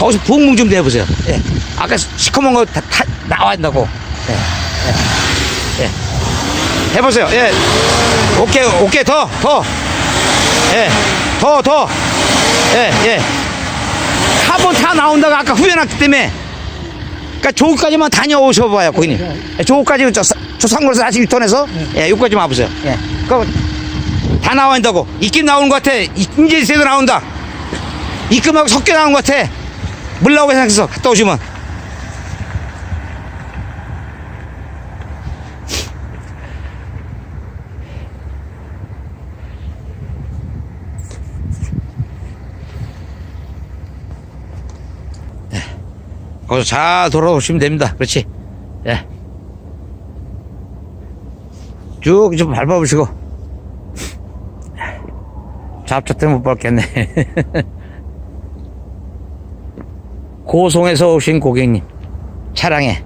거기서 부흥 좀 내보세요. 예. 아까 시커먼 거 다, 다 나와야 된다고. 예. 예. 예. 해보세요. 예. 오케이, 오케이, 더, 더. 예. 더, 더. 예, 예. 카본 다 나온다고 아까 후회났기 때문에. 그니까 조까지만 다녀오셔 봐요, 고객님. 예, 조까지 저, 사- 저 상골에서 아직 유턴해서, 예, 여기까지 와보세요. 예. 그거 다 나와 있다고. 입김 나오는 것 같아. 이제 새도 나온다. 입금하고 섞여 나오는 것 같아. 물 나오게 생각해서 갔다 오시면. 예. 거기서 잘 돌아오시면 됩니다. 그렇지. 예. 쭉좀 밟아보시고. 잡초 때문에 못 밟겠네. 고송에서 오신 고객님. 차량에.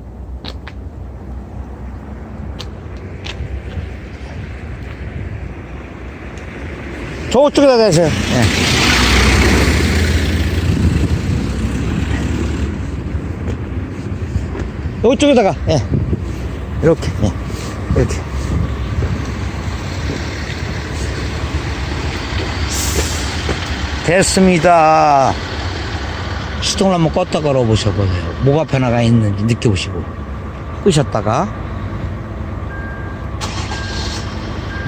저쪽에다 대세요. 예. 이쪽에다가, 예. 이렇게, 예. 이렇게. 됐습니다. 시동을 한번 껐다 걸어 보셔보세요. 뭐가 변화가 있는지 느껴보시고. 끄셨다가.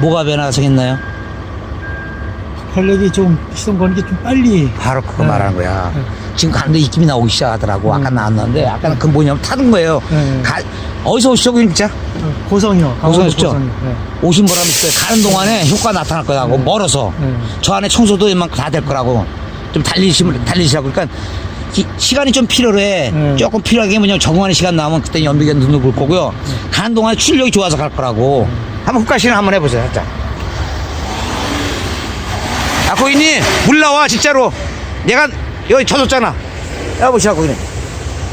뭐가 변화가 생겼나요? 활력이 좀 시동 거는 게 좀 빨리 바로 그거 네. 말하는 거야. 네. 지금 가는데 입김이 나오기 시작하더라고. 아까 음. 나왔는데, 아까는 그 뭐냐면 타는 거예요. 네. 가, 어디서 오시죠, 그 진짜? 어, 고성이요. 강원도 고성이었죠? 고성이. 네. 오신 보람이 있어요. 가는 동안에 효과 나타날 거라고. 멀어서. 네. 저 안에 청소도 이만큼 다 될 거라고. 좀 달리시면, 달리시라고. 그러니까, 기- 시 간이 좀 필요해. 네. 조금 필요하게 뭐냐면 적응하는 시간 나오면 그때 연비가 눈을 볼 거고요. 가는 동안에 출력이 좋아서 갈 거라고. 한번 훅가시는 한번 해보세요, 살짝. 아, 고객님, 물 나와, 진짜로. 내가 여기 젖었잖아. 여보시오, 고객님.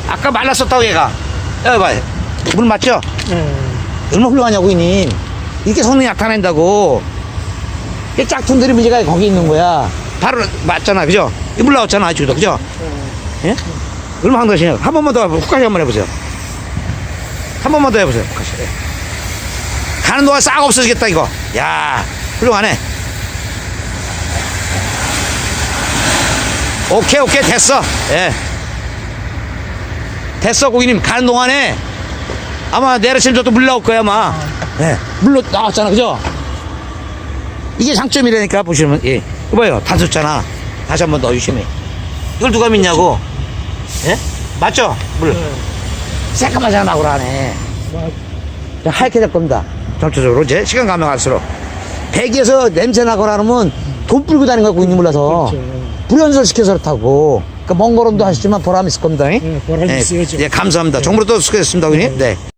아까 말랐었다고, 얘가. 여기 봐요. 물 맞죠? 네. 얼마나 훌륭하냐, 고객님. 이렇게 성능이 나타낸다고. 이 짝퉁들이 문제가 거기 있는 거야. 바로 맞잖아, 그죠? 이물 나왔잖아, 아직도, 그죠? 예? 얼마나 한가시냐. 한 번만 더, 훅가시 한번 해보세요. 한 번만 더 해보세요, 훅가시. 예. 가는 동안 싹 없어지겠다, 이거. 야 훌륭하네. 오케이, 오케이, 됐어. 예. 됐어, 고객님. 가는 동안에 아마 내려치면 저도 물 나올 거야, 아마. 예. 물로 나왔잖아, 그죠? 이게 장점이라니까, 보시면. 예. 봐요. 다 줬잖아. 다시 한번더 유심히. 이걸 누가 믿냐고. 예? 맞죠? 물. 새까맣게 나고 그러네. 와, 하얗게 될 겁니다. 전체적으로 이제 시간 가면 갈수록. 배기에서 냄새 나거나 하면 돈 불고 다니는 거야, 고객님 몰라서. 그렇죠. 불연설 시켜서 그렇다고. 그러니까 먼 걸음도 하시지만 보람 있을 겁니다. 예? 네, 보람 있어요, 좀. 예, 감사합니다. 정보로 또 수고했습니다, 고객님. 네.